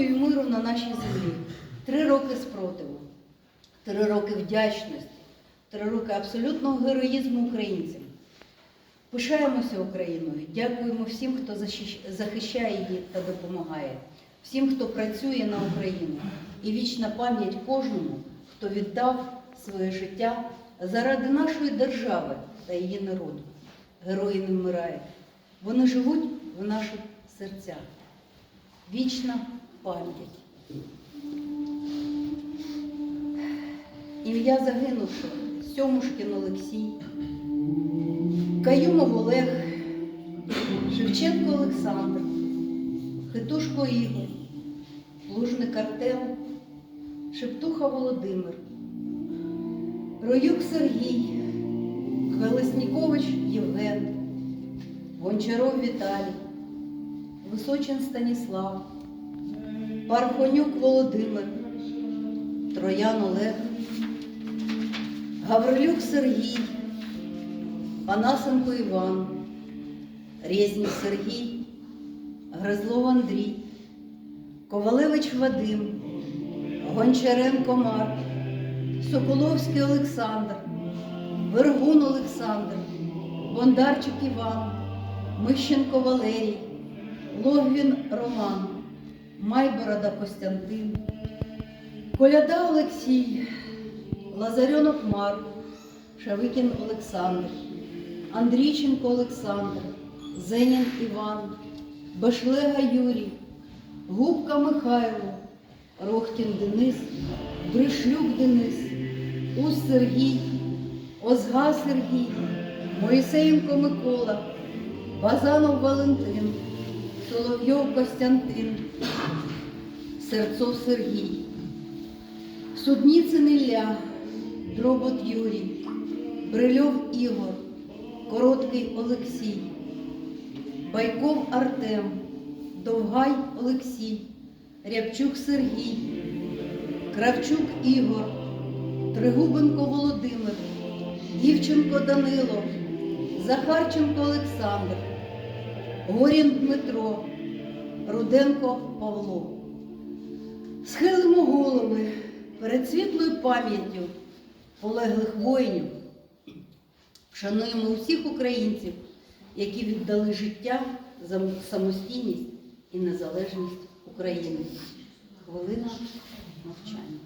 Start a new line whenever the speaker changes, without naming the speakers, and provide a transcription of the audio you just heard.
і миру на нашій землі. Три роки спротиву, три роки вдячності, три роки абсолютного героїзму українцям. Пишаємося Україною, дякуємо всім, хто захищає її та допомагає, всім, хто працює на Україну. І вічна пам'ять кожному, хто віддав своє життя заради нашої держави та її народу. Герої не вмирають. Вони живуть в наших серцях. Вічна пам'ять. Ім'я загинувших Сьомушкін Олексій, Каюмов Олег, Шевченко Олександр, Хитушко Ігор, Лужник Артем, Шептуха Володимир, Роюк Сергій, Хвелеснікович Євген, Гончаров Віталій, Височин Станіслав, Пархонюк Володимир, Троян Олег, Гаврилюк Сергій, Панасенко Іван, Резнік Сергій, Гризлов Андрій, Ковалевич Вадим, Гончаренко Марк, Соколовський Олександр, Вергун Олександр, Бондарчик Іван, Мищенко Валерій, Логвін Роман, Майборода Костянтин, Коляда Олексій, Лазарьонок Марк, Шавикін Олександр, Андрійченко Олександр, Зенін Іван, Башлега Юрій, Губка Михайло, Рохтін Денис, Бришлюк Денис, Ус Сергій, Озга Сергій, Моїсеєнко Микола, Базанов Валентин, Соловйов Костянтин, Серцов Сергій, Судніцин Ілля, Дробот Юрій, Брильов Ігор, Короткий Олексій, Байков Артем, Довгай Олексій, Рябчук Сергій, Кравчук Ігор, Тригубенко Володимир, Дівченко Данило, Захарченко Олександр, Горін Дмитро, Руденко Павло. Схилимо голови перед світлою пам'яттю полеглих воїнів. Вшануємо усіх українців, які віддали життя за самостійність і незалежність України. Хвилина мовчання.